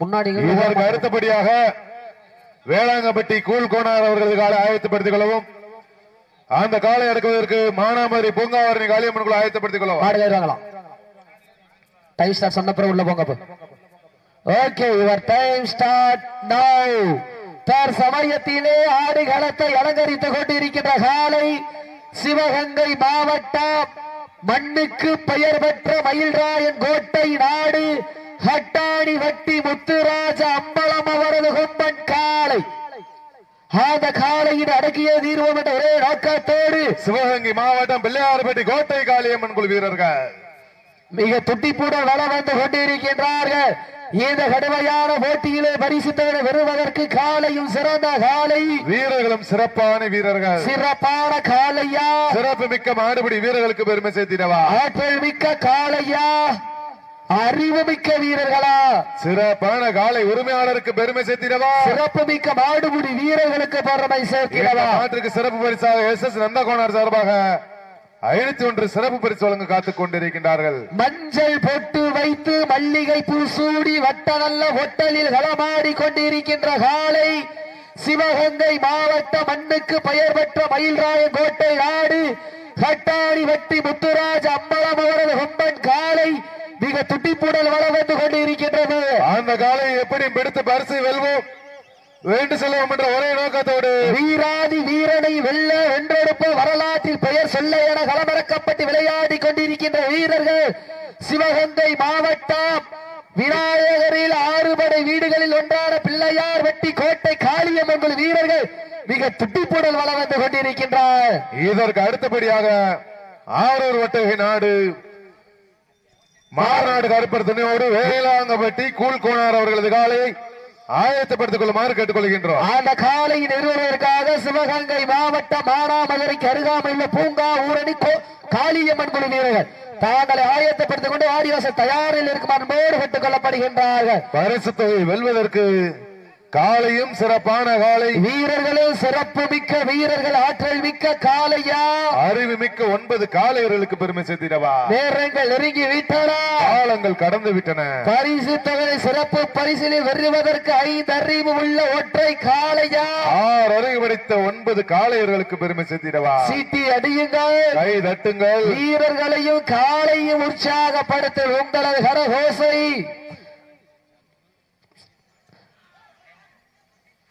முன்னாடி இதற்கு அடுத்தபடியாக வேளாங்கப்பட்டி கூழ் கோனார் அவர்களது காலை ஆயத்தப்படுத்திக் கொள்ளவும் அந்த காலை அடக்குவதற்கு மானாமரி பூங்காவரணி காளியம்மன் குழு ஆயத்தப்படுத்திக் கொள்ளவும். டைம் ஸ்டார்ட் சொன்ன பிறகு உள்ள போங்க okay your time start now தர் சமயத்திலே ஆடுகளத்தை அலங்கரித்துக் கொண்டிருக்கின்ற காலை சிவகங்கை மாவட்டம் மண்ணுக்கு பெயர் பெற்ற மயில்ராயன் கோட்டை நாடு ஹட்டாணி வட்டி முத்துராஜ அம்பலம் அவரது கொம்பன் காலை அந்த காலையின் அடக்கிய தீர்வோம் என்ற ஒரே நோக்கத்தோடு சிவகங்கை மாவட்டம் பிள்ளையார்பட்டி கோட்டை காளியம்மன் குழு வீரர்கள். மிக துட்டிப்புடன் வளம் வந்து கொண்டிருக்கின்றார்கள். இந்த கடுமையான போட்டியிலே பரிசுத்தவனை பெறுவதற்கு காலையும் சிறந்த காலை வீரர்களும் சிறப்பான வீரர்கள். சிறப்பான காலையா சிறப்பு மிக்க மாடுபிடி வீரர்களுக்கு பெருமை சேர்த்திடவா? ஆற்றல் மிக்க காலையா அறிவு மிக்க வீரர்களா? சிறப்பான காலை உரிமையாளருக்கு பெருமை சேர்த்திடவா? சிறப்பு மிக்க மாடுபிடி வீரர்களுக்கு பெருமை சேர்க்கிறவா நாட்டிற்கு சிறப்பு பரிசாக எஸ் எஸ் நந்தகோனார் சார்பாக ஐநூத்தி ஒன்று சிறப்பு பரிசு வழங்க காத்துக் கொண்டிருக்கின்றார்கள். மஞ்சள் பொட்டு வைத்து மல்லிகை பூ சூடி வட்ட நல்ல ஹோட்டலில் களமாடி கொண்டிருக்கின்ற காலை சிவகங்கை மாவட்ட மண்ணுக்கு பெயர் பெற்ற மயில்ராய கோட்டை நாடு கட்டாணி வெட்டி முத்துராஜ் அம்பலம் அவரது கொம்பன் காலை மிக துட்டிப்புடல் வளம் வந்து கொண்டிருக்கின்றது. அந்த காலையை எப்படி பிடித்து பரிசு வெல்வோம். வேண்டு செல்வோம் என்ற ஒரே நோக்கத்தோடு. வீராதி வீரனை வெல்ல வென்றெடுப்பு வரலாற்றில் பெயர் சொல்ல என களமிறக்கப்பட்டு விளையாடி கொண்டிருக்கின்ற வீரர்கள் சிவகங்கை மாவட்டம். விநாயகரில் ஆறுபடை வீடுகளில் ஒன்றான பிள்ளையார் வெட்டி கோட்டை காளியம்மன் வீரர்கள் மிக துட்டிப்புடல் வளம் வந்து கொண்டிருக்கின்றார். இதற்கு அடுத்தபடியாக ஆரூர் வட்டகை நாடு. மாநாடு கருப்பர் துணையோடு வேளாங்கப்பட்டி கூழ்கோனார் அவர்களது காலையை ஆயத்தப்படுத்திக் கொள்ளுமாறு கேட்டுக்கொள்கின்றோம். அந்த காலை நிறுவனத்திற்காக சிவகங்கை மாவட்டம் மானாமதுரைக்கு அருகாமையுள்ள பூங்கா ஊரணி காளியம்மன் குழு வீரர்கள் தாங்களை ஆயத்தப்படுத்திக் கொண்டு வாடிவாசல் தயாரில் இருக்கும் அன்போடு பெற்றுக் கொள்ளப்படுகின்றார்கள் பரிசு தொகை வெல்வதற்கு காலையும் சிறப்பான காலை வீரர்களும் சிறப்பு மிக்க வீரர்கள் ஆற்றல் மிக்க காலையா அறிவு மிக்க ஒன்பது காளையர்களுக்கு பெருமை சேர்த்திடவா. நேரங்கள் நெருங்கி விட்டன. காலங்கள் கடந்து விட்டன. பரிசு தொகை சிறப்பு பரிசிலில் வெறுவதற்கு ஐந்து அறிவு உள்ள ஒற்றை காளையா? ஆறு அறிவு படித்த ஒன்பது காளையர்களுக்கு பெருமை சேர்த்திடவா. சீட்டி அடியுங்கள். கை தட்டுங்கள். வீரர்களையும் காலையும் உற்சாகப்படுத்த உங்களது கரகோசை.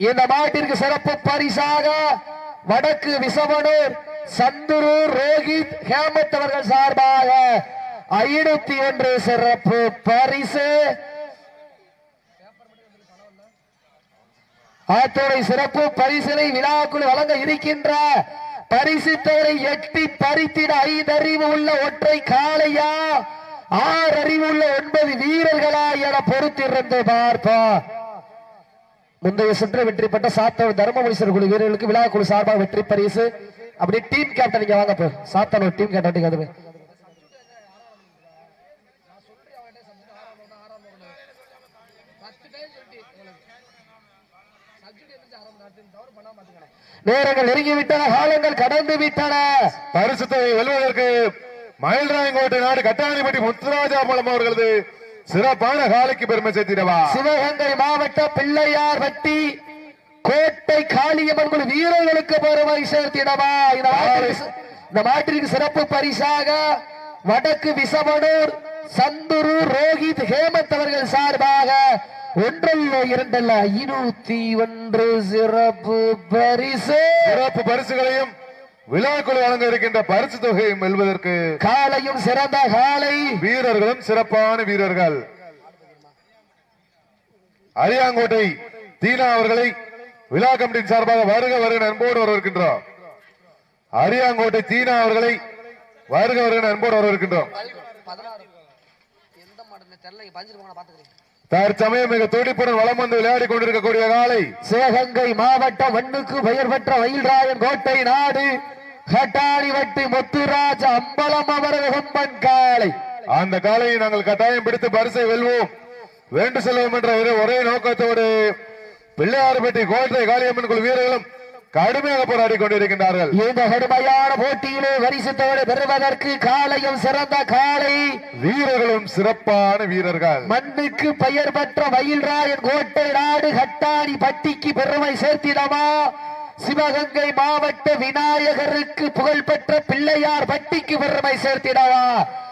இந்த மாட்டிற்கு சிறப்பு பரிசாக வடக்கு விசவனூர் சந்துரு ரோஹித் ஹேமத் அவர்கள் சார்பாக ஐநூத்தி ஒன்று சிறப்பு பரிசு. அத்துறை சிறப்பு பரிசினை விழாக்குழு வழங்க இருக்கின்ற பரிசு எட்டி பறித்திட ஐந்தறிவு உள்ள ஒற்றை காளையா? ஆறு அறிவு உள்ள ஒன்பது வீரர்களா என பொறுத்திருந்து பார்ப்போம். முந்தைய சுற்று வெற்றி பெற்ற சாத்தனூர் தர்மபுரீஸ்வரர் குழு வீரர்களுக்கு விழா குழு சார்பாக வெற்றி பரிசு. அப்படியே டீம் கேப்டன் இங்க வாங்க போ. சாத்தனூர் டீம் கேப்டன் அது நேரங்கள் நெருங்கி விட்டன காலங்கள் கடந்து விட்டன. பரிசு தொகை வெல்வதற்கு மயில்ராயங்கோட்டை நாடு கட்டாணிப்பட்டி முத்துராஜாபலம் அவர்களது சிறப்பான காலைக்கு பெருமை சேர்த்திடவா? சிவகங்கை மாவட்ட பிள்ளையார் வட்டி கோட்டை காளியம்மன் குழு வீரர்களுக்கு பெருமை சேர்த்திடவா இந்த மாட்டிற்கு சிறப்பு பரிசாக வடக்கு விசவனூர் சந்துரு ரோஹித் ஹேமந்த் அவர்கள் சார்பாக ஒன்றல்ல இரண்டல்ல இருநூத்தி ஒன்று சிறப்பு பரிசு. சிறப்பு பரிசுகளையும் விழாக்குழு வழங்க இருக்கின்ற பரிசு தொகையும் வெல்வதற்கு காலையும் சிறந்த காலை. வீரர்களும் சிறப்பான வீரர்கள். அரியாங்கோட்டை தீனா அவர்களை விழா கமிட்டியின் சார்பாக வருக வருக அன்போடு வரவிருக்கின்றோம் அரியாங்கோட்டை தீனா அவர்களை வருக வருக அன்போடு வரவிருக்கின்றோம் தற்சமயம் மிக துடிப்புடன் வலம் வந்து விளையாடி கொண்டிருக்கக்கூடிய காலை சிவகங்கை மாவட்டம் மண்ணுக்கு பெயர் பெற்ற மயில்ராயன் கோட்டை நாடு கட்டாணி வட்டி முத்துராஜ் அம்பலம் அவரது காலை. அந்த காலையை நாங்கள் கட்டாயம் பிடித்து பரிசை வெல்வோம். வேண்டு செல்வோம் என்ற ஒரே- ஒரே நோக்கத்தோடு பிள்ளையார்பட்டி கோட்டை காளியம்மன் குழு வீரர்களும் கடுமையாக போராடி கொண்டிருக்கின்றார்கள். இந்த கடுமையான போட்டியிலே வரிசத்தோடு பெறுவதற்கு காலையும் சிறந்த காலை வீரர்களும் சிறப்பான வீரர்கள். மண்ணுக்கு பெயர் பெற்ற மயில்ராயன் கோட்டை நாடு கட்டாணி பட்டிக்கு பெருமை சேர்த்திடவா? சிவகங்கை மாவட்ட விநாயகருக்கு புகழ்பெற்ற பிள்ளையார் பட்டிக்கு பெருமை சேர்த்திடவா?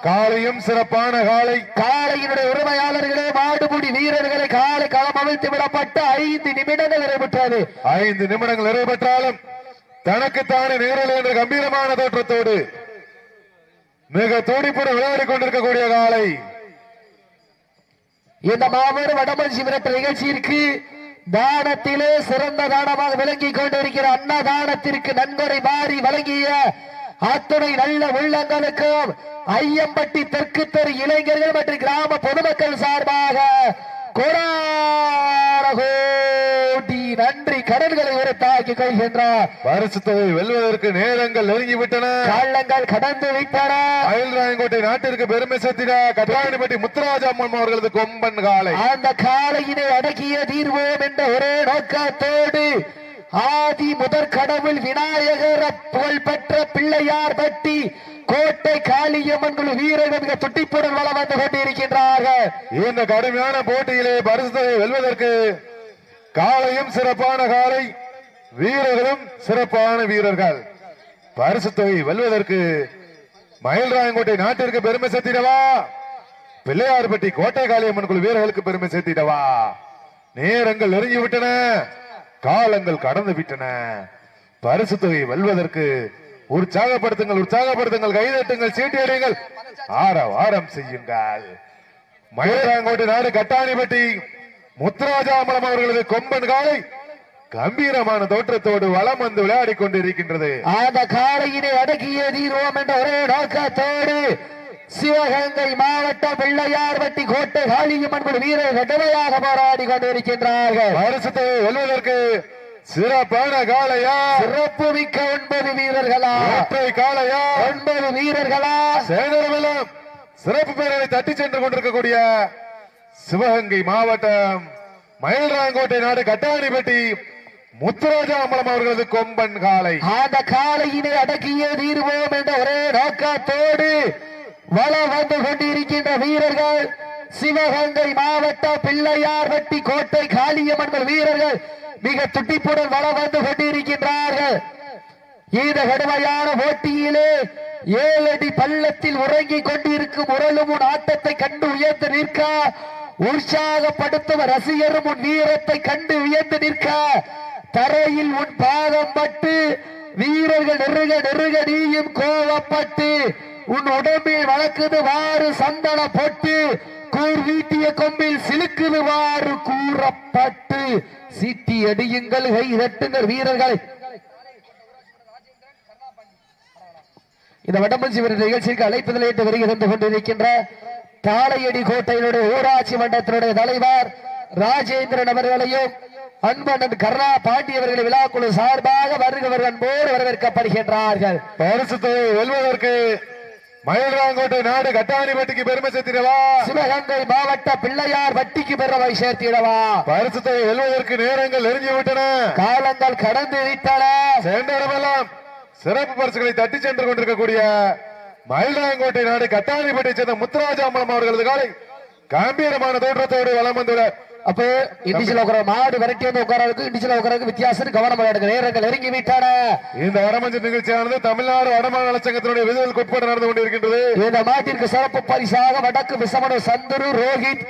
காலையும் சிறப்பான காலை. காளையினுடைய உரிமையாளர்களே மாடுபுடி வீரர்களை காலை களம் அவிழ்த்து விடப்பட்டு ஐந்து நிமிடங்கள் நிறைவுற்றது. ஐந்து நிமிடங்கள் நிறைவேற்றாலும் தனக்குத்தானே நேரில் என்ற கம்பீரமான தோற்றத்தோடு மிக துடிப்புடன் விளையாடி கொண்டிருக்கக்கூடிய காலை. இந்த மாபெரும் வடமஞ்சி விரட்ட நிகழ்ச்சியிற்கு தானத்திலே சிறந்த தானமாக விளங்கிக் கொண்டிருக்கிற அன்னதானத்திற்கு நன்கொடை மாறி வழங்கிய அத்துணை நல்ல உள்ளங்களுக்கும் ஐயம்பட்டி தெற்கு தெரு இளைஞர்கள் மற்றும் கிராம பொதுமக்கள் சார்பாக கோடி நன்றி கடன்களை உரத்தாக்கிக் கொள்கின்றார் பரிசு தொகை வெல்வதற்கு நேரங்கள் நெருங்கிவிட்டன. கள்ளங்கள் கடந்து விட்டன. அயல்ராயங்கோட்டை நாட்டிற்கு பெருமை சேர்த்திட கட்டாணிப்பட்டி முத்துராஜ அம்மன் அவர்களது கொம்பன் காலை. அந்த காலையினை அடக்கிய தீர்வோம் என்ற ஒரே நோக்கத்தோடு ஆதி முதற் கடவுள் விநாயகர் புகழ்பெற்ற பிள்ளையார் பட்டி கோட்டை காளியம்மன் குழு வீரர்கள் மிக துட்டிப்புடன் வளம் வந்து கொண்டிருக்கின்றார்கள். இந்த கடுமையான போட்டியிலே பரிசு வெல்வதற்கு காலையும் சிறப்பான காலை வீரர்களும் சிறப்பான வீரர்கள். பரிசு தொகை வெல்வதற்கு மயில்ராயங்கோட்டை நாட்டிற்கு பெருமை சேர்த்திடவா? பிள்ளையார்பட்டி கோட்டை காளியம்மன் குழு வீரர்களுக்கு பெருமை சேர்த்திடவா? நேரங்கள் நெருங்கி விட்டன காலங்கள் கடந்து விட்டன. பரிசு தொகை வெல்வதற்கு உற்சாகப்படுத்துங்கள் உற்சாகப்படுத்துங்கள் கைதட்டுங்கள் சீட்டியடியுங்கள் ஆற வாரம் செய்யுங்கள். மயிலாங்கோட்டை நாடு கட்டாணிப்பட்டி முத்துராஜாமலம் அவர்களது கொம்பன் காலை கம்பீரமான தோற்றத்தோடு வலம் வந்து விளையாடி கொண்டிருக்கின்றது. அந்த காலையினை அடக்கிய தீர்வோம் என்ற ஒரே நோக்கத்தோடு சிவகங்கை மாவட்டம் பிள்ளையார் பட்டி கோட்டை காளியம்மன் குழு வீரர்கள் கடுமையாக போராடி கொண்டிருக்கின்றார்கள். பரிசுத்தை வெல்வதற்கு சிறப்பான காளையா? சிறப்பு மிக்க ஒன்பது வீரர்களா? ஒற்றை காளையா? ஒன்பது வீரர்களா? சேகரமெல்லாம் சிறப்பு பேரவை தட்டி சென்று கொண்டிருக்கக்கூடிய சிவகங்கை மாவட்டம் மயில்ராயங்கோட்டை நாடு கட்டாணிப்பட்டி முத்துராஜா அம்பலம் அவர்களது கொம்பன் காலை அந்த காலையினை அடக்கிய தீர்வோம் என்ற ஒரே நோக்கத்தோடு வளம் வந்து கொண்டிருக்கின்ற வீரர்கள் சிவகங்கை மாவட்டம் பிள்ளையார் வெட்டி கோட்டை காளியம்மன்கள் வீரர்கள் மிக துட்டிப்புடன் வளம் வந்து கொண்டிருக்கின்றார்கள். இந்த கடுமையான போட்டியிலே ஏழடி பள்ளத்தில் உறங்கிக் கொண்டிருக்கும் உரலும் உன் ஆட்டத்தை கண்டு உயர்ந்து நிற்க உற்சாகப்படுத்தும் ரசிகரும் உன் வீரத்தை கண்டு உயர்ந்து நிற்க தரையில் உன் பாதம் பட்டு வீரர்கள் நெருக நெருக நீயும் கோவப்பட்டு உன் உடம்பில் வளர்க்குது வாறு சந்தன பொட்டு. கூர் வீட்டிய கொம்பில் சிலுக்குது வாறு கூறப்பட்டு. சீட்டி அடியுங்கள் கை தட்டுங்கள் வீரர்களை. இந்த வடமஞ்சி வீரர் நிகழ்ச்சிக்கு அழைப்பதில் ஏற்று வருகை தந்து கொண்டிருக்கின்ற தாளையடி கோட்டையினுடைய ஊராட்சி மன்றத்தினுடைய தலைவர் ராஜேந்திரன் அவர்களையும் அன்பண்ணன் கர்ணா பாண்டியவர்களை விழாக்குழு சார்பாக வருகிறவர்கள் அன்போடு வரவேற்கப்படுகின்றார்கள். பரிசு தொகை வெல்வதற்கு மயில்ராங்கோட்டை நாடு கட்டாணிப்பட்டிக்கு பெருமை சேர்த்திடவா? சிவகங்கை மாவட்ட பிள்ளையார் வட்டிக்கு பெறவை சேர்த்திடவா? பரிசு தொகை வெல்வதற்கு நேரங்கள் நெருங்கி விட்டன. காலங்கள் கடந்து விட்டன. சென்ற இடமெல்லாம் சிறப்பு பரிசுகளை தட்டி சென்று கொண்டிருக்கக்கூடிய மயில்ராயங்கோட்டை நாடு கட்டாணிப்பட்டை சேர்ந்த முத்துராஜா அம்பலம் அவர்களது காலை கம்பீரமான தோற்றத்தோடு வலம் வந்துள்ள அப்போ இண்டிஜில் உட்கார மாடு விரட்டி வந்து உட்காரதுக்கு இண்டிஜில் உட்காரதுக்கு வித்தியாசம் கவனம் எடுக்க நேரங்கள் நெருங்கி விட்டன. இந்த வடமஞ்சள் நிகழ்ச்சியானது தமிழ்நாடு வடமாநில சங்கத்தினுடைய விதிகளுக்கு உட்பட்டு நடந்து கொண்டிருக்கின்றது. இந்த மாட்டிற்கு சிறப்பு பரிசாக வடக்கு விசமன சந்துரு ரோஹித்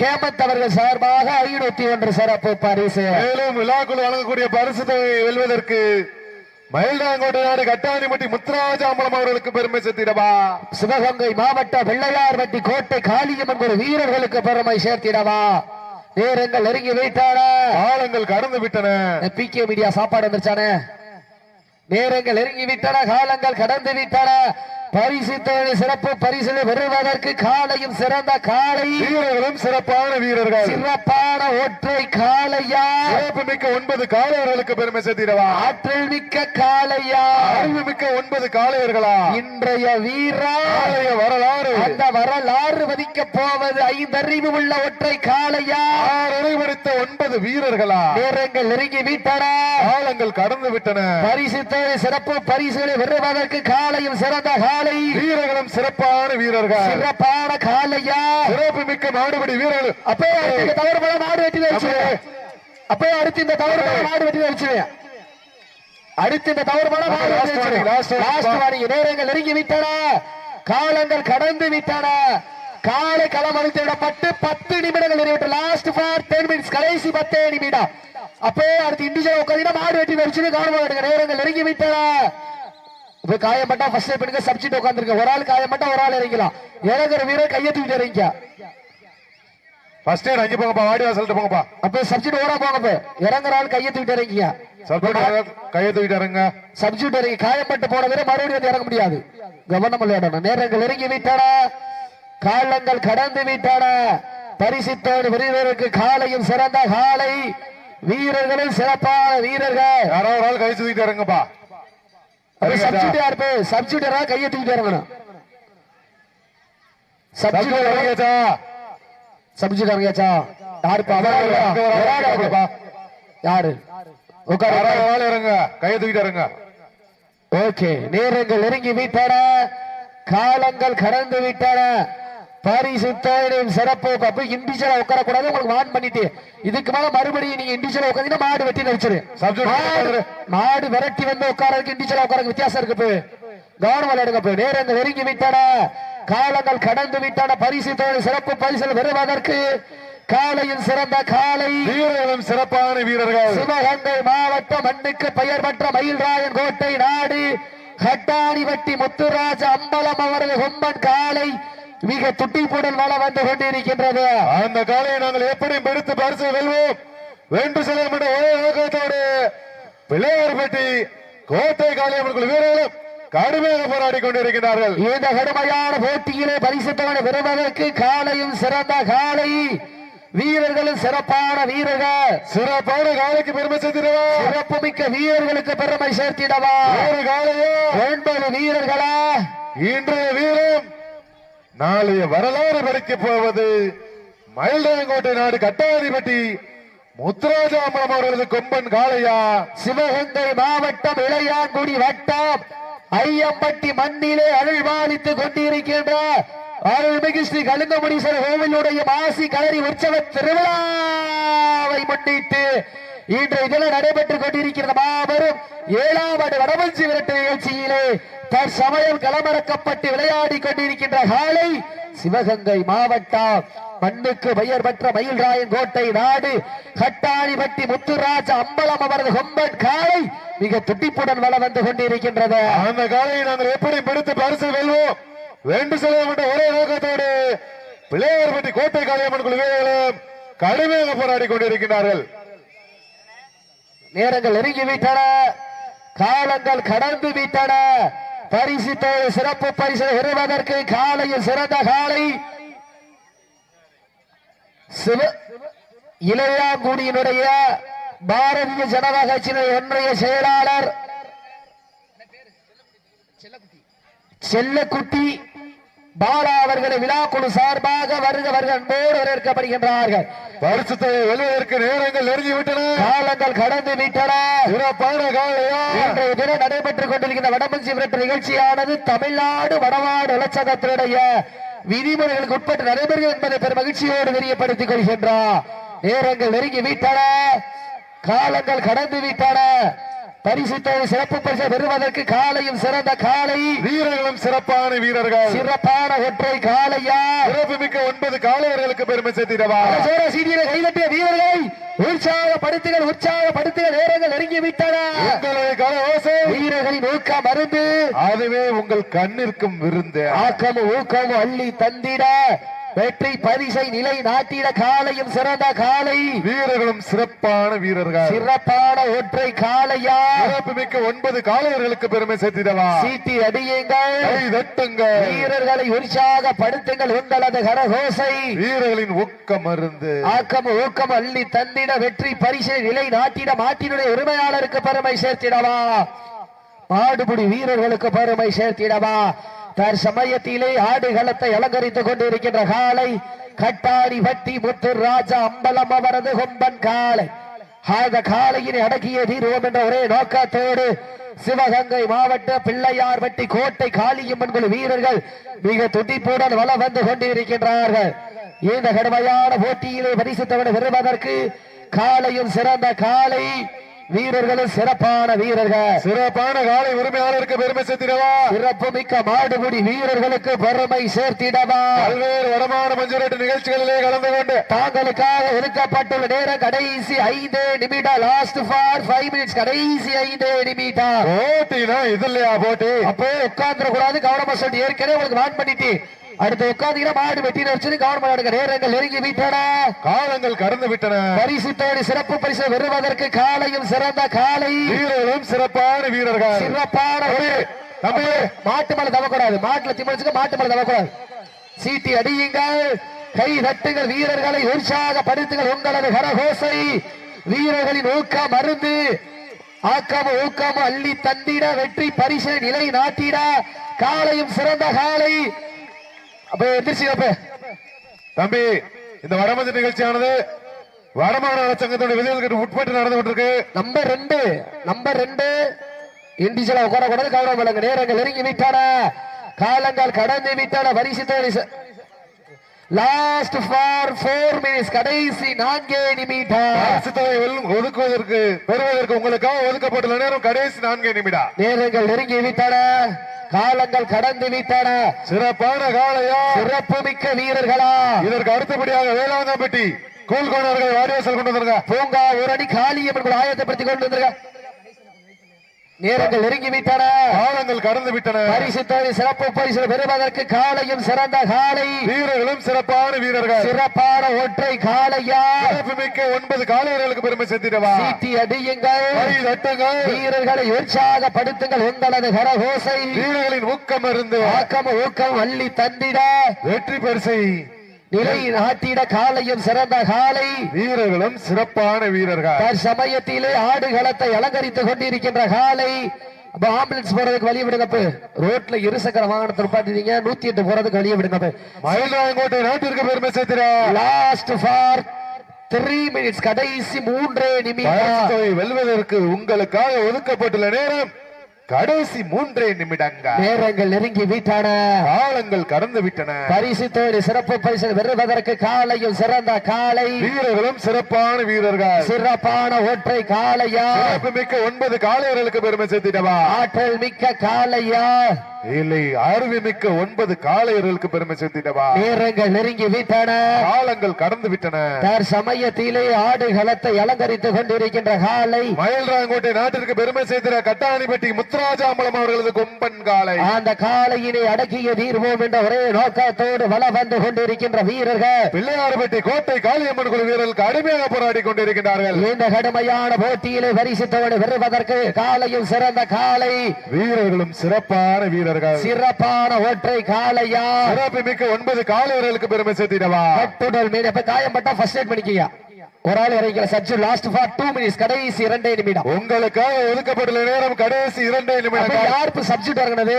கேமந்த் அவர்கள் சார்பாக ஐநூத்தி ஒன்று சிறப்பு பரிசு. மேலும் விழாக்குழு வழங்கக்கூடிய பரிசு தொகையை வெல்வதற்கு மயில்ராங்கோட்டை நாடு கட்டாணிப்பட்டி முத்துராஜா அம்பலம் அவர்களுக்கு பெருமை சேர்த்திடவா? சிவகங்கை மாவட்ட வெள்ளையார் வட்டி கோட்டை காளியம்மன் ஒரு வீரர்களுக்கு பெருமை சேர்த்திடவா? நேரங்கள் நெருங்கி விட்டன. காலங்கள் கடந்து விட்டன. பி கே மீடியா சாப்பாடு வந்துருச்சானே? நேரங்கள் நெருங்கி விட்டன காலங்கள் கடந்து விட்டன. பரிசு தொகை சிறப்பு பரிசினை பெறுவதற்கு காலையும் சிறந்த காலை. வீரர்களும் சிறப்பான வீரர்கள். சிறப்பான ஒற்றை காளையா. சிறப்பு மிக்க ஒன்பது காளையர்களுக்கு பெருமை சேர்த்திடவா? ஆற்றல் மிக்க காளையா. அறிவு மிக்க ஒன்பது காளையர்களா? இன்றைய வீரா. காளைய வரலாறு. அந்த வரலாறு வதிக்க போவது ஐந்தறிவு உள்ள ஒற்றை காளையா. ஆறு படித்த ஒன்பது வீரர்களா? நேரங்கள் நெருங்கி விட்டன. காலங்கள் கடந்து விட்டன. பரிசு தொகை சிறப்பு பரிசுகளை பெறுவதற்கு காலையும் சிறந்த காலை வீரர்களும் சிறப்பான வீரர்கள். சிறப்பான காளையா சிறப்பு மிக்க மாடுபடி வீரர்கள். அப்போ. தவறு படம் மாடு வெட்டி வச்சு அப்போ. அடுத்து இந்த தவறு படம் மாடு வெட்டி வச்சு அடுத்து இந்த தவறு படம் மாடு வாரிங்க நேரங்கள் நெருங்கி விட்டன. காலங்கள் கடந்து விட்டன. காலை களம் அழுத்தி விடப்பட்டு பத்து நிமிடங்கள் நிறைவேற்று. லாஸ்ட் ஃபார் டென் மினிட்ஸ் கடைசி பத்தே நிமிடம். அப்போ அடுத்து இண்டிவிஜுவல் உட்காந்து மாடு வெட்டி வச்சு கவனம் நேரங்கள் நெருங்கி விட்டன. இப்ப காயப்பட்டா ஃபர்ஸ்ட் பண்ணுங்க சப்ஜெக்ட் உட்காந்துருக்க ஒரு ஆள் காயப்பட்டா ஒரு ஆள் இறங்கலாம். இறங்குற வீரர் கையை தூக்கிட்டு இறங்கிக்க. ஃபர்ஸ்ட் எய்ட் அங்கே போங்கப்பா வாடி வாசல்ட்டு போங்கப்பா. அப்ப சப்ஜெக்ட் ஓரா போங்க இறங்குற ஆள் கையை தூக்கிட்டு இறங்கிக்க. சர்பட் கையை தூக்கிட்டு இறங்க சப்ஜெக்ட் இறங்கி காயப்பட்டு போன வீரர் மறுபடியும் வந்து இறங்க முடியாது. கவனம் விளையாடணும். நேரங்கள் இறங்கி விட்டன. காலங்கள் கடந்து விட்டன. பரிசுத்தோடு வீரருக்கு காலையும் சிறந்த காலை. வீரர்களும் சிறப்பான வீரர்கள். யாரோ ஒரு ஆள் கை தூக்கிட்டு இறங்கப்பா கையை தூக்கிட்டு இறங்கணும். சப்ஜெக்ட் இறங்கியாச்சா. யாரு உட்காரு. யாரோ ஆள் இறங்க. கையை தூக்கிட்டு இறங்க. ஓகே நேரங்கள் நெருங்கி விட்டன. காலங்கள் கடந்து விட்டன. பரிசு தோழின் சிறப்பு அப்ப இண்டிவிஜுவலா உட்காரக்கூடாது. உங்களுக்கு வான் பண்ணிட்டு இதுக்கு மேல மறுபடியும் நீங்க இண்டிவிஜுவலா உட்காந்து மாடு வெட்டி Subject மாடு விரட்டி வந்து உட்காரதுக்கு இண்டிவிஜுவலா உட்காரக்கு வித்தியாசம் இருக்கு போய். கவனம் விளையாடுங்க போய். நேரங்கள் நெருங்கி விட்டன. காலங்கள் கடந்து விட்டன. பரிசு தோழி சிறப்பு பரிசல் பெறுவதற்கு காலையின் சிறந்த காலை. வீரர்களும் சிறப்பான வீரர்கள். சிவகங்கை மாவட்டம் மண்ணுக்கு பெயர் பெற்ற மயில்ராயன் கோட்டை நாடு. கட்டாணிவட்டி முத்துராஜ அம்பலம் அவரது கொம்பன் காலை. மிக துட்டிப்புடன் வள வந்து கொண்டிருக்கின்றது. அந்த காலையை நாங்கள் எப்படி பெருத்து பரிசு வெல்வோம். வென்று செல்லும் நோக்கத்தோடு பிள்ளையார்பட்டி கோட்டை காளியம்மன் வீரர்களும் கடுமையாக போராடி கொண்டிருக்கிறார்கள் இந்த கடுமையான போட்டியிலே பரிசுத்தவனை பெறுவதற்கு காலையும் சிறந்த காலை வீரர்களும் சிறப்பான வீரர்கள். சிறப்பான காலைக்கு பெருமை சேர்த்திடவா? சிறப்புமிக்க வீரர்களுக்கு பெருமை சேர்த்திடவா? ஒரு காலையோ ஒன்பது வீரர்களா? இன்றைய வீரம் நாளைய வரலாறு பறிக்க போவது மயில்தாங்கோட்டை நாடு கட்டாதிபட்டி முத்துராஜாமலம் அவர்களது கொம்பன் காளையா? சிவகங்கை மாவட்டம் இளையாங்குடி வட்டம். ஐயம்பட்டி மண்ணிலே அருள்பாலித்துக் கொண்டிருக்கின்ற அருள்மிகு ஸ்ரீ கலிங்கமுனீஸ்வரர் கோவிலுடைய மாசி களரி உற்சவ திருவிழாவை முன்னிட்டு இன்றைய தினம் நடைபெற்றுக் கொண்டிருக்கிற மாபெரும் ஏழாவது வடமஞ்சி விரட்டு நிகழ்ச்சியிலே தற்சமயம் களமிறக்கப்பட்டு விளையாடி கொண்டிருக்கின்ற காலை சிவகங்கை மாவட்டம். மண்ணுக்கு பெயர் பெற்ற மயில்ராயன் கோட்டை நாடு. கட்டாணிப்பட்டி முத்துராஜ அம்பலம் அவரது கொம்பன் காலை மிக துட்டிப்புடன் வள வந்து கொண்டிருக்கின்றது. அந்த காலையை நாங்கள் எப்படி பிடித்து பரிசு வெல்வோம்? வேண்டு செல்வோம் என்ற ஒரே நோக்கத்தோடு பிள்ளையார்பட்டி கோட்டை காளியம்மன் குழு வீரர்களும் கடுமையாக போராடி கொண்டிருக்கிறார்கள் நேரங்கள் நெருங்கி விட்டன காலங்கள் கடந்து விட்டன பரிசு சிறப்பு பரிசு பெறுவதற்கு காலையில் சிறந்த காலை. சிவ இளையாங்குடியினுடைய பாரதிய ஜனதா கட்சியினுடைய ஒன்றிய செயலாளர். செல்லக்குட்டி. பாலா அவர்களை விழாக்குழு சார்பாக வருக வருக அன்போடு வரவேற்கப்படுகின்றார்கள். பரிசுத்தை வெல்வதற்கு நேரங்கள் நெருங்கி விட்டன காலங்கள் கடந்து விட்டன. சிறப்பான காலையா? இன்றைய தினம் நடைபெற்றுக் கொண்டிருக்கின்ற வடமஞ்சி விரட்டு நிகழ்ச்சியானது தமிழ்நாடு வடநாடு இலச்சகத்தினுடைய விதிமுறைகளுக்கு உட்பட்டு நடைபெறுகிறது என்பதை பெரும் மகிழ்ச்சியோடு தெரியப்படுத்திக் கொள்கின்றார் நேரங்கள் நெருங்கி விட்டன. காலங்கள் கடந்து விட்டன. பரிசு தொகை சிறப்பு பரிசு பெறுவதற்கு காலையும் சிறந்த காலை. வீரர்களும் சிறப்பான வீரர்கள். சிறப்பான ஒற்றை காலையா சிறப்பு மிக்க ஒன்பது காளையர்களுக்கு பெருமை சேர்த்திடவா? சோழ சீடியில கைதட்டிய வீரர்களை உற்சாகப்படுத்துகள் உற்சாகப்படுத்துகள் நேரங்கள் நெருங்கி விட்டன வீரர்களின் ஊக்க மருந்து அதுவே உங்கள் கண்ணிற்கும் விருந்து. ஆக்கமும் ஊக்கமும் அள்ளி தந்திட வெற்றி பரிசை நிலை நாட்டிட காலையும் சிறந்த காலை. வீரர்களும் சிறப்பான வீரர்கள். சிறப்பான ஒற்றை காளையா. சிறப்பு மிக்க ஒன்பது காளையர்களுக்கு பெருமை சேர்த்திடவா. சீட்டி அடியுங்கள். கை தட்டுங்க வீரர்களை உற்சாகப்படுத்துங்கள் உங்களது கரகோசை. வீரர்களின் ஊக்க மருந்து ஆக்கம் ஊக்கம் அள்ளி தந்திட வெற்றி பரிசை நிலை நாட்டிட மாட்டினுடைய உரிமையாளருக்கு பெருமை சேர்த்திடவா. மாடுபிடி வீரர்களுக்கு பெருமை சேர்த்திடவா. தற்சமயத்திலே ஆடுகளத்தை அலங்கரித்துக் கொண்டிருக்கின்ற காலை கட்டாரி வட்டி முத்து ராஜா அம்பலம் அவரது கொம்பன் காலை அந்த காலையினை அடக்கிய தீர்வோம் என்ற ஒரே நோக்கத்தோடு சிவகங்கை மாவட்ட பிள்ளையார் வட்டி கோட்டை காளியம்மன் குழு வீரர்கள் மிக துடிப்புடன் வளம் வந்து கொண்டிருக்கின்றார்கள். இந்த கடுமையான போட்டியிலே பரிசுத்தவனை பெறுவதற்கு காலையும் சிறந்த காலை வீரர்களும் சிறப்பான வீரர்கள். சிறப்பான காலை உரிமையாளருக்கு பெருமை சேர்த்திடவா? சிறப்பு மிக்க மாடுபிடி வீரர்களுக்கு பெருமை சேர்த்திடவா? பல்வேறு வடமான மஞ்சுரட்டு நிகழ்ச்சிகளிலே கலந்து கொண்டு தாங்களுக்காக ஒதுக்கப்பட்டுள்ள நேரம் கடைசி ஐந்து நிமிடம் லாஸ்ட் ஃபார் ஃபைவ் மினிட்ஸ் கடைசி ஐந்து நிமிடம் போட்டினா இது இல்லையா போட்டி? அப்போ உட்கார்ந்துட கூடாது கவனமா சொல்லி ஏற்கனவே உங்களுக்கு வான் பண்ணிட்டு அடுத்து உட்கார்ந்தீங்கன்னா மாடு வெட்டி வச்சு கவனமா எடுக்க நேரங்கள் நெருங்கி விட்டன. காலங்கள் கடந்து விட்டன. பரிசுத்தோடு சிறப்பு பரிசு பெறுவதற்கு காலையும் சிறந்த காலை. வீரர்களும் சிறப்பான வீரர்கள். சிறப்பான மாட்டு மேல தவக்கூடாது மாட்டுல திமிழ்ச்சுக்க மாட்டு மேல தவக்கூடாது சீட்டி அடியுங்கள். கை தட்டுங்கள். வீரர்களை உற்சாகப்படுத்துங்கள். உங்களது கரகோசை. வீரர்களின் ஊக்கம் மருந்து. ஆக்கம் ஊக்கம் அள்ளி தந்திட வெற்றி பரிசு நிலை நாட்டிட காலையும் சிறந்த காலை. அப்ப எந்திரிச்சு அப்ப. தம்பி இந்த வடமஞ்ச நிகழ்ச்சியானது வடமாநில சங்கத்தோட விதிகளுக்கு உட்பட்டு நடந்து கொண்டிருக்கு. நம்பர் ரெண்டு நம்பர் ரெண்டு. இண்டிஜுவலா உட்கார கூடாது கவனம் நேரங்கள் நெருங்கி விட்டன. காலங்கள் கடந்து விட்டன. வரிசை லாஸ்ட் ஃபார் போர் மினிட்ஸ் கடைசி நான்கே நிமிடம். அரசு தொகை ஒதுக்குவதற்கு பெறுவதற்கு உங்களுக்காக ஒதுக்கப்பட்டுள்ள நேரம் கடைசி நான்கு நிமிடம். நேரங்கள் நெருங்கி விட்டன. காலங்கள் கடந்து விட்டன. சிறப்பான காலையா சிறப்பு மிக்க வீரர்களா? இதற்கு அடுத்தபடியாக வேளாங்கப்பட்டி கூழ்கோணர்கள் வாரியாசல் கொண்டு வந்துருங்க. பூங்கா ஒரு அடி காளியம்மன் ஆயத்தப்படுத்திக் கொண்டு வந்திருக்க நேரங்கள் நெருங்கி விட்டன காலங்கள் கடந்து விட்டன பரிசு தொகை சிறப்பு பரிசு பெறுவதற்கு காலையும் சிறந்த காலை. வீரர்களும் சிறப்பான வீரர்கள். சிறப்பான ஒற்றை சிறப்பு மிக்க ஒன்பது காலையர்களுக்கு பெருமை சேர்த்திடவா? சீட்டி அடியுங்கள். தட்டுங்கள். வீரர்களை உற்சாகப்படுத்துங்கள் உங்களது கரகோசை. வீரர்களின் ஊக்கம் இருந்து ஆக்கம் ஊக்கம் அள்ளி தந்திட. வெற்றி பரிசை நிலை நாட்டிட காலையும் சிறந்த காலை வீரர்களும் சிறப்பான வீரர்கள். தற்சமயத்திலே ஆடுகளத்தை அலங்கரித்துக் கொண்டிருக்கின்ற காலை ஆம்புலன்ஸ் போறதுக்கு வழி விடுங்க அப்ப. ரோட்ல இருசக்கர வாகனத்தை பாத்தீங்க நூத்தி எட்டு போறதுக்கு வழியை விடுங்க அப்ப. மயிலாங்கோட்டை நாட்டிற்கு பெருமை சேர்த்திடா லாஸ்ட் ஃபார் த்ரீ மினிட்ஸ் கடைசி மூன்றே நிமிடம். வெல்வதற்கு உங்களுக்காக ஒதுக்கப்பட்டுள்ள நேரம். கடைசி மூன்றே நிமிடங்கள் நேரங்கள் நெருங்கி விட்டன. காலங்கள் கடந்து விட்டன. பரிசு தோடி சிறப்பு பரிசு பெறுவதற்கு காலையும் சிறந்த காலை. வீரர்களும் சிறப்பான வீரர்கள். சிறப்பான ஒற்றை சிறப்பு மிக்க ஒன்பது காளையர்களுக்கு பெருமை சேர்த்திடவா? ஆற்றல் மிக்க காளையா இல்லை அருவி மிக்க ஒன்பது காளையர்களுக்கு பெருமை சேர்த்திடவா நேரங்கள் நெருங்கி விட்டன. காலங்கள் கடந்து விட்டன. தற்சமயத்திலே ஆடுகளத்தை அலங்கரித்துக் கொண்டிருக்கின்ற காலை மயில்ராங்கோட்டை நாட்டிற்கு பெருமை சேர்த்திட கட்டாணிப்பட்டி முத்துராஜாம்பலம் அவர்களது கொம்பன் காளை. அந்த காளையினை அடக்கிய தீர்வோம் என்ற ஒரே நோக்கத்தோடு வள வந்து கொண்டிருக்கின்ற வீரர்கள். பிள்ளையார்பட்டி கோட்டை காளியம்மன் குழு வீரர்களுக்கு அடிமையாக போராடி கொண்டிருக்கிறார்கள் இந்த கடுமையான போட்டியிலே பரிசுத்தோடு பெறுவதற்கு காலையும் சிறந்த காலை வீரர்களும் சிறப்பான வீரர்கள். சிறப்பான ஒற்றை காளையா சிறப்பு மிக்க ஒன்பது காளையர்களுக்கு பெருமை சேர்த்திடவா? கட்டுடல் மீது. இப்ப காயம்பட்டா ஃபர்ஸ்ட் எய்ட் பண்ணிக்கீங்க ஒரு ஆள் இறங்கிக்கல சச்சு லாஸ்ட் ஃபார் டூ மினிட்ஸ் கடைசி இரண்டே நிமிடம். உங்களுக்காக ஒதுக்கப்பட்டுள்ள நேரம் கடைசி இரண்டே நிமிடங்கள் யாருக்கு சப்ஜெக்ட் இறங்கினது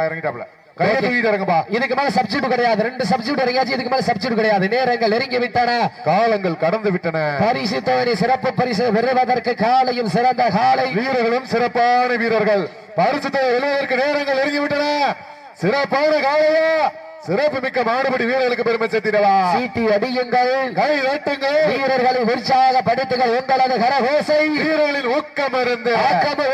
இறங்கிட்டாப்ல இதுக்கு மேல சப்ஜெக்ட் கிடையாது. ரெண்டு சப்ஜெக்ட் இறங்கியாச்சு இதுக்கு மேல சப்ஜெக்ட் கிடையாது. நேரங்கள் நெருங்கி விட்டன காலங்கள் கடந்து விட்டன. பரிசு தோழி சிறப்பு பரிசு பெறுவதற்கு காலையும் சிறந்த காலை. வீரர்களும் சிறப்பான வீரர்கள். பரிசுத்தை வெல்வதற்கு நேரங்கள் நெருங்கி விட்டன சிறப்பான காலையா? சிறப்பு மிக்க மாடுபடி வீரர்களுக்கு பெருமை சேர்த்திடவா? சீட்டி அடியுங்கள். கை தட்டுங்கள் வீரர்களை உற்சாகப்படுத்துங்கள் உங்களது கரகோசை. வீரர்களின் ஊக்கம் இருந்து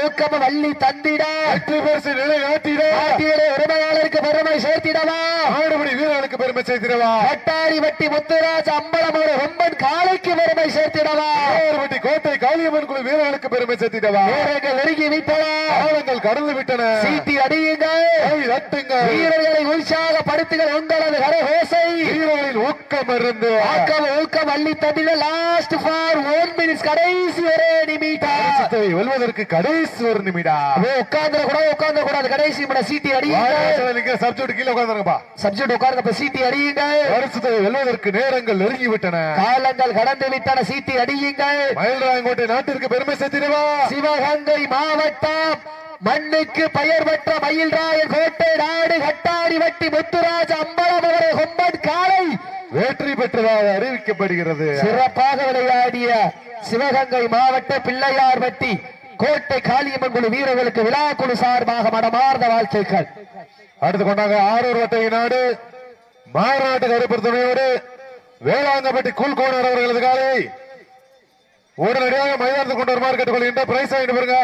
ஊக்கம வள்ளி தந்திட. வெற்றி பரிசு நிலை நாட்டிட நாட்டியரை உரிமையாளருக்கு பெருமை சேர்த்திடவா மாடுபடி வீரர்களுக்கு பெருமை சேர்த்திடவா? கட்டாரி வட்டி முத்துராஜ் அம்பலமோடு ரொம்பன் காலைக்கு பெருமை சேர்த்திடவா? மாடுபடி கோட்டை காளியம்மன் குழு வீரர்களுக்கு பெருமை சேர்த்திடவா? வீரர்கள் நெருங்கி விட்டன. காலங்கள் கடந்து விட்டன. சீட்டி அடியுங்கள். வீரர்களை உற்சாகப்படுத்துங்கள். உங்களது கரகோசை. வீரர்களின் ஊக்கம் இருந்து ஆக்கம் ஊக்கம் அள்ளி தட்டில லாஸ்ட் ஃபார் ஒன் மினிட்ஸ் கடைசி ஒரே நிமிடம். வெல்வதற்கு கடைசி ஒரு நிமிடம். உட்கார்ந்து கூட உட்கார்ந்து கூடாது கடைசி சீட்டி அடியுங்க சப்ஜெக்ட் கீழே உட்காந்துருங்கப்பா சப்ஜெக்ட் உட்கார்ந்து சீட்டி அடியுங்க பரிசுத்தை வெல்வதற்கு நேரங்கள் நெருங்கி விட்டன காலங்கள் கடந்து விட்டன சீட்டி அடியுங்கள். மயில்ராயங்கோட்டை நாட்டிற்கு பெருமை சேர்த்திடவா. சிவகங்கை மாவட்டம் மண்ணுக்கு பெயர் பெற்ற மயில்ராயன் கோட்டை நாடு கட்டாடி வட்டி முத்துராஜ் அம்பலம் அவரை கொம்பன் காலை வெற்றி பெற்றதாக அறிவிக்கப்படுகிறது. சிறப்பாக விளையாடிய சிவகங்கை மாவட்ட பிள்ளையார் வட்டி கோட்டை காளியம்மன் குழு வீரர்களுக்கு விழா குழு சார்பாக மனமார்ந்த வாழ்த்துக்கள். அடுத்து கொண்டாங்க ஆரூர் வட்டை நாடு. மாநாட்டு கருப்பர் துணையோடு வேளாங்கப்பட்டி கூழ்கோணர் அவர்களது காலை உடனடியாக மைதானத்துக்கு கொண்டு வருமாறு கேட்டுக்கொள்கின்ற பிரைஸ் வாங்கிட்டு பாருங்க